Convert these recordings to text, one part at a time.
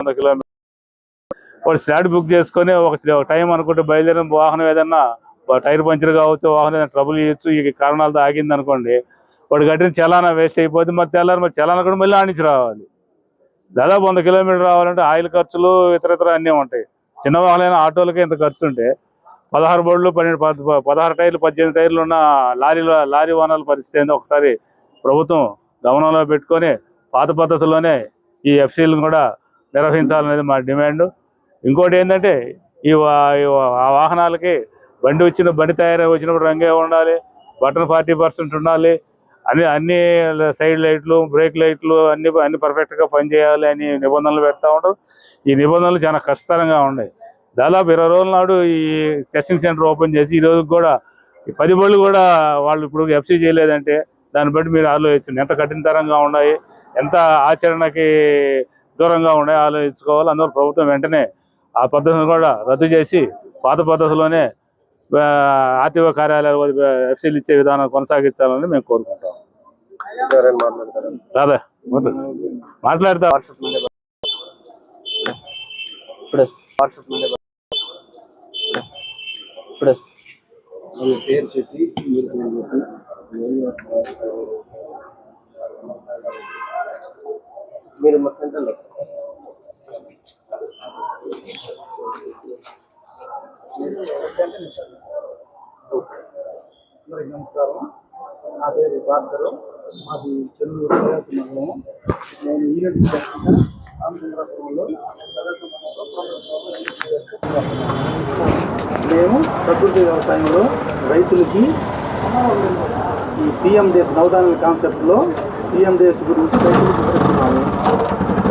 వంద కిలోమీటర్ వాడు slot book చేసుకొని ఒక టైం అనుకుంటే బయలుదేరిన వాహనం ఏదన్నా టైర్ పంచర్ కావచ్చు వాహనం ఏదైనా ట్రబుల్ ఇవ్వచ్చు ఈ కారణాలతో ఆగింది అనుకోండి వాడు కట్టిన చలానా వేస్ట్ అయిపోతుంది మరి తెల్లారి మరి చలానా కూడా మళ్ళీ ఆడించి రావాలి. దాదాపు వంద కిలోమీటర్ రావాలంటే ఆయిల్ ఖర్చులు ఇతర ఇతర అన్నీ ఉంటాయి. చిన్న వాహనమైన ఆటోలకే ఇంత ఖర్చు ఉంటే పదహారు బోర్డులు పన్నెండు పదహారు టైర్లు పద్దెనిమిది టైర్లు ఉన్న లారీలో లారీ వాహనాల పరిస్థితి ఏందో ఒకసారి ప్రభుత్వం గమనంలో పెట్టుకొని పాత పద్ధతిలోనే ఈ ఎఫ్సీలను కూడా నిర్వహించాలనేది మా డిమాండ్. ఇంకోటి ఏంటంటే ఈ ఆ వాహనాలకి బండి వచ్చిన బండి తయారై వచ్చినప్పుడు రంగే ఉండాలి బటన్ ఫార్టీ పర్సెంట్ ఉండాలి అన్ని అన్ని సైడ్ లైట్లు బ్రేక్ లైట్లు అన్ని అన్ని పర్ఫెక్ట్గా పనిచేయాలి అని నిబంధనలు పెడతా ఉండవు ఈ నిబంధనలు చాలా కష్టతరంగా ఉన్నాయి దాదాపు ఇరవై రోజుల నాడు ఈ టెస్టింగ్ సెంటర్ ఓపెన్ చేసి ఈ రోజు కూడా ఈ పది బళ్ళు కూడా వాళ్ళు ఇప్పుడు ఎఫ్సీ చేయలేదంటే దాన్ని బట్టి మీరు ఆలోచించండి. ఎంత కఠినతరంగా ఉన్నాయి ఎంత ఆచరణకి దూరంగా ఉన్నాయి ఆలోచించుకోవాలి. అందువల్ల ప్రభుత్వం వెంటనే ఆ పద్ధతిని కూడా రద్దు చేసి పాత పద్ధతిలోనే ఆర్టీఓ కార్యాలయాలు ఎఫ్సీలు ఇచ్చే విధానం కొనసాగించాలని మేము కోరుకుంటాం. రాదా. మాట్లాడతా వాట్సాప్ ఇప్పుడు. ఇప్పుడు పేరు చెప్పి. మీరు మా సెంటర్లో నమస్కారం. నా పేరు భాస్కర్. మాది చెన్నూరు ప్రయాతి మండలం. నేను ఈరోజు రామచంద్రపురంలో మేము ప్రకృతి వ్యవసాయంలో రైతులకి ఈ పిఎం దేశ్ నవధాన్యాల కాన్సెప్ట్లో పిఎం దేశ్ గురించి రైతులకు వివరిస్తున్నాము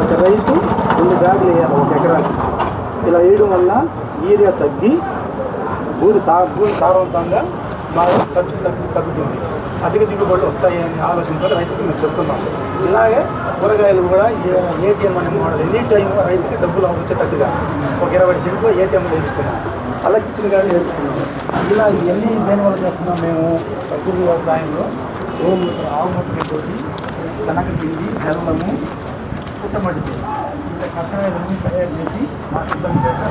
ఒక రైతు రెండు బ్యాగులు వేయాలి ఒక ఎకరాకి. ఇలా వేయడం వల్ల ఏరియా తగ్గి భూమి సా భూమి సారవంతంగా బాగా ఖర్చు తగ్గు తగ్గుతుంది. అధిక దిగుబడులు వస్తాయి అని ఆలోచనతో రైతుకి మేము చెప్తున్నాం ఇలాగే కూరగాయలు కూడా ఏటీఎం అనే మోడల్ ఎనీ టైం రైతుకి డబ్బులు వచ్చేటట్టుగా ఒక ఇరవై సెంట్లు ఏటీఎంలు వేపిస్తున్నాం అలా కిచెన్ గార్డెన్ వేపిస్తున్నాం ఇలా ఇవన్నీ దేనివల్ల చేస్తున్నాం మేము? ప్రకృతి వ్యవసాయంలో గోమూత్ర ఆవు శనగ శనగపిండి బెల్లము పుట్టమట్టి. ఇంత కషాయాలన్నీ తయారు చేసి మా సిద్ధం చేత